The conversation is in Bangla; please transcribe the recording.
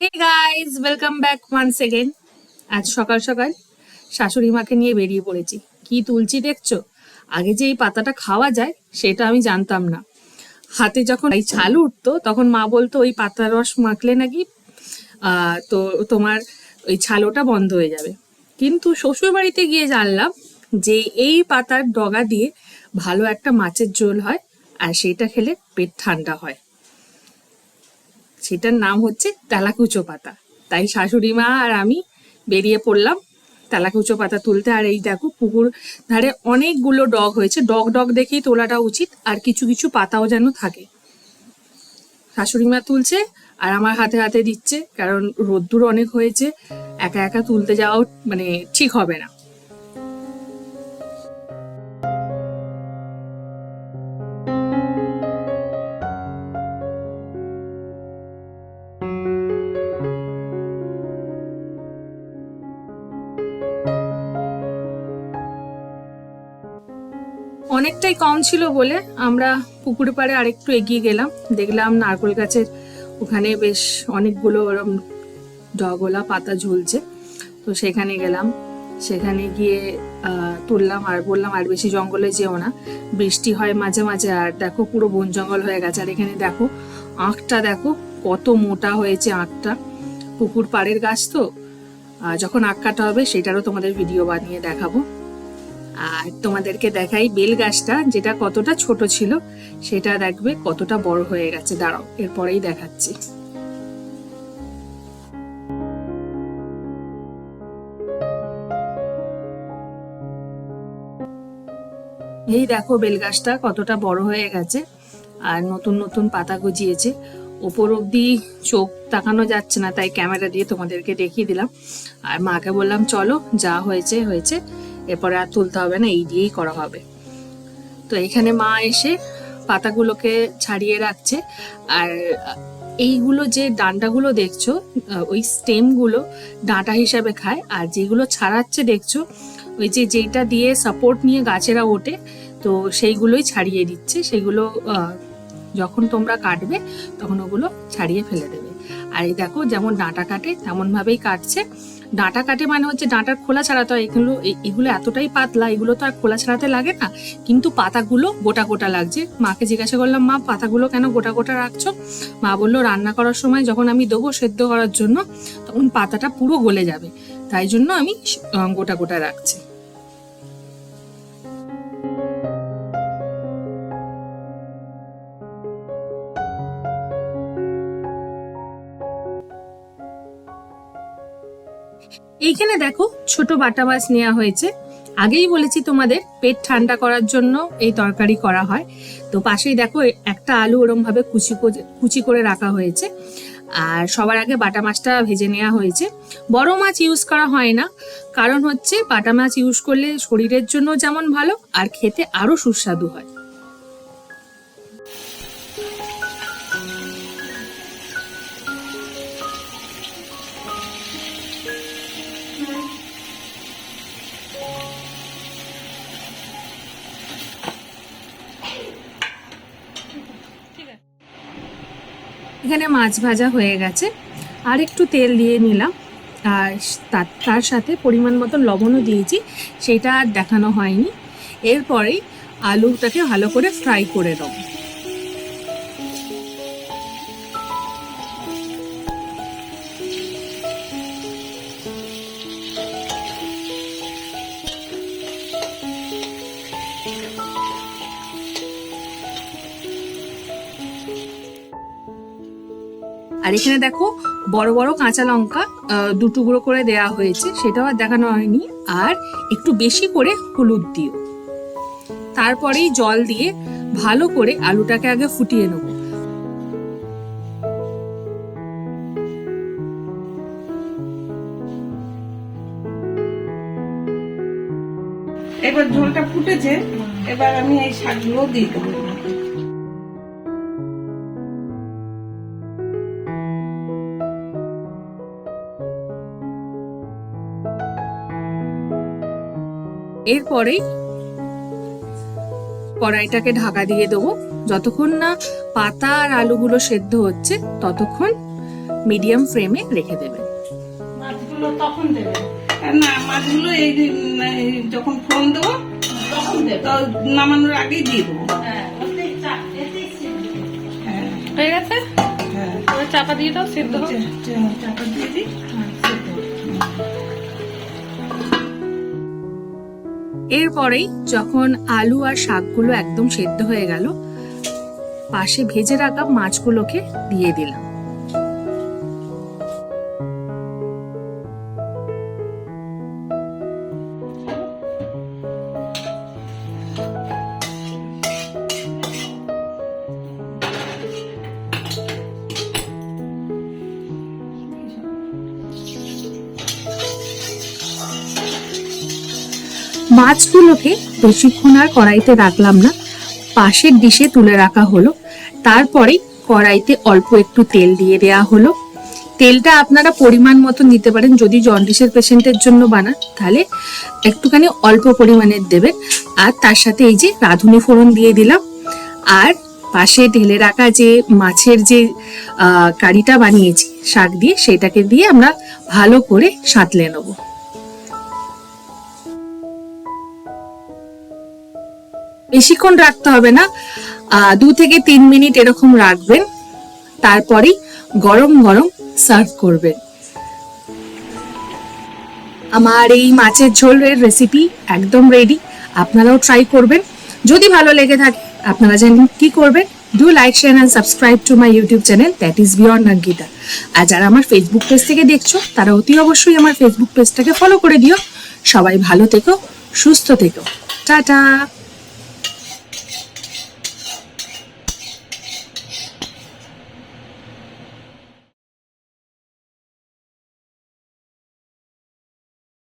Hey guys welcome back once again আজ সকাল সকাল শাশুড়ি মাকে নিয়ে বেরিয়ে পড়েছি। কি তুলছি দেখছ? আগে যে এই পাতাটা খাওয়া যায়, সেটা আমি জানতাম না। হাতে যখন এই ছাল উঠতো, তখন মা বলতো, ওই পাতার রস মাখলে নাকি তো, তোমার ওই ছালোটা বন্ধ হয়ে যাবে। কিন্তু শ্বশুর বাড়িতে গিয়ে জানলাম যে এই পাতার ডগা দিয়ে ভালো একটা মাছের ঝোল হয়, আর সেটা খেলে পেট ঠান্ডা হয়। সেটার নাম হচ্ছে তেলাকুচো পাতা। তাই শাশুড়ি মা আর আমি বেরিয়ে পড়লাম তেলাকুচো পাতা তুলতে। আর এই দেখো পুকুর ধারে অনেকগুলো ডগ হয়েছে। ডগ ডগ দেখেই তোলাটা উচিত। আর কিছু কিছু পাতাও যেন থাকে। শাশুড়ি মা তুলছে আর আমার হাতে হাতে দিচ্ছে। কারণ রোদ্দুর অনেক হয়েছে। একা একা তুলতে যাওয়াও মানে ঠিক হবে না। অনেকটাই কম ছিল বলে আমরা পুকুরে পাড়ে আরেকটু এগিয়ে গেলাম। দেখলাম নারকোল গাছের ওখানে বেশ অনেকগুলো ওরম ডগলা পাতা ঝুলছে। তো সেখানে গেলাম। সেখানে গিয়ে তুললাম আর বললাম, আর বেশি জঙ্গলে যেও না। বৃষ্টি হয় মাঝে মাঝে আর দেখো পুরো বন জঙ্গল হয়ে গেছে। আর এখানে দেখো, আঁখটা দেখো কত মোটা হয়েছে আঁখটা। পুকুর পাড়ের গাছ তো। যখন আঁক কাটা হবে সেটারও তোমাদের ভিডিও বানিয়ে দেখাবো। আর তোমাদেরকে দেখাই বেল গাছটা, যেটা কতটা ছোট ছিল, সেটা দেখবে কতটা বড় হয়ে গেছে। দাঁড়াও, এরপরেই দেখাচ্ছি। এই দেখো বেল গাছটা কতটা বড় হয়ে গেছে, আর নতুন নতুন পাতা গজিয়েছে। ওপর অব্দি চোখ তাকানো যাচ্ছে না, তাই ক্যামেরা দিয়ে তোমাদেরকে দেখিয়ে দিলাম। আর মাকে বললাম, চলো, যা হয়েছে হয়েছে। এরপরে আর তুলতে হবে না, এই দিয়েই করা হবে। তো এখানে মা এসে পাতাগুলোকে ছাড়িয়ে রাখছে, আর এইগুলো যে ডান্ডাগুলো দেখছ ওই স্টেমগুলো ডাঁটা হিসাবে খায়, আর যেগুলো ছাড়াচ্ছে দেখছ, ওই যে যেটা দিয়ে সাপোর্ট নিয়ে গাছেরা ওঠে, তো সেইগুলোই ছাড়িয়ে দিচ্ছে, সেগুলো যখন তোমরা কাটবে, তখন ওগুলো ছাড়িয়ে ফেলে দেবে। আর এই দেখো, যেমন ডাঁটা কাটে, তেমনভাবেই কাটছে। ডাঁটা কাটে মানে হচ্ছে ডাঁটার খোলা ছাড়াতে হয় এগুলো এগুলো এতটাই পাতলা, এগুলো তো আর খোলা ছাড়াতে লাগে না। কিন্তু পাতাগুলো গোটা গোটা লাগছে। মাকে জিজ্ঞাসা করলাম, মা, পাতাগুলো কেন গোটা গোটা রাখছো? মা বলল, রান্না করার সময় যখন আমি দেবো সেদ্ধ করার জন্য, তখন পাতাটা পুরো গলে যাবে। তাই জন্য আমি গোটা গোটা রাখছি। এইখানে দেখো ছোট বাটা মাছ নেওয়া হয়েছে। আগেই বলেছি তোমাদের, পেট ঠান্ডা করার জন্য এই তরকারি করা হয়। তো পাশেই দেখো একটা আলু ওরম ভাবে কুচি কুচি করে রাখা হয়েছে। আর সবার আগে বাটা মাছটা ভেজে নেওয়া হয়েছে। বড় মাছ ইউজ করা হয় না। কারণ হচ্ছে বাটা মাছ ইউজ করলে শরীরের জন্য যেমন ভালো, আর খেতে আরও সুস্বাদু হয়। এখানে মাছ ভাজা হয়ে গেছে। আর একটু তেল দিয়ে নিলাম। আর তার সাথে পরিমাণ মতো লবণও দিয়েছি, সেটা আর দেখানো হয়নি। এরপরেই আলুটাকে ভালো করে ফ্রাই করে দেবো আর এখানে দেখো বড় বড় কাঁচা লঙ্কা দু টুকরো করে দেয়া হয়েছে, সেটাও আর দেখানো হয়নি। আর একটু বেশি করে হলুদ দিও। তারপরেই জল দিয়ে ভালো করে আলুটাকে আগে ফুটিয়ে নেব। এবার ঝোলটা ফুটেছে, এবার আমি এই শাকগুলো দিয়ে দেবো। এরপরেই কড়াইটাকে ঢাকা দিয়ে দেবো। যতক্ষণ না পাতা আর আলুগুলো সেদ্ধ হচ্ছে ততক্ষণ মিডিয়াম ফ্লেমে রেখে দেবেন মাছগুলো তখন দেবে। না মাছগুলো এই যে, যখন ফোন দেবো তখন দেবে। তো নামানোর আগেই দিয়ে দেবো। হ্যাঁ। হ্যাঁ। হয়ে গেছে? হ্যাঁ। চাপা দিয়ে দাও সেদ্ধ চাপা দিয়ে দিই। এরপরেই যখন আলু আর শাকগুলো একদম সেদ্ধ হয়ে গেল, পাশে ভেজে রাখা মাছগুলোকে দিয়ে দিলাম। মাছগুলোকে বেশিক্ষণ আর কড়াইতে রাখলাম না। পাশের ডিশে তুলে রাখা হলো। তারপরে কড়াইতে অল্প একটু তেল দিয়ে দেওয়া হলো। তেলটা আপনারা পরিমাণ মতো নিতে পারেন। যদি জন্ডিসের পেশেন্টের জন্য বানান, তাহলে একটুখানি অল্প পরিমাণের দেবেন। আর তার সাথে এই যে রাঁধুনি ফোড়ন দিয়ে দিলাম। আর পাশে ঢেলে রাখা যে মাছের যে কারিটা বানিয়েছি, শাক দিয়ে, সেটাকে দিয়ে আমরা ভালো করে সাঁতলে নেব। বেশিক্ষণ রাখতে হবে না। দু থেকে তিন মিনিট এরকম রাখবেন। তারপরেই গরম গরম সার্ভ করবেন। আমার এই মাছের ঝোলের রেসিপি একদম রেডি আপনারাও ট্রাই করবেন। যদি ভালো লেগে থাকে, আপনারা জানেন কি করবেন। Do like share and subscribe to my YouTube channel that is beyond Ankita আর যারা আমার ফেসবুক পেজ থেকে দেখছ, তারা অতি অবশ্যই আমার ফেসবুক পেজটাকে ফলো করে দিও। সবাই ভালো থেকো, সুস্থ থেকো। টাটা!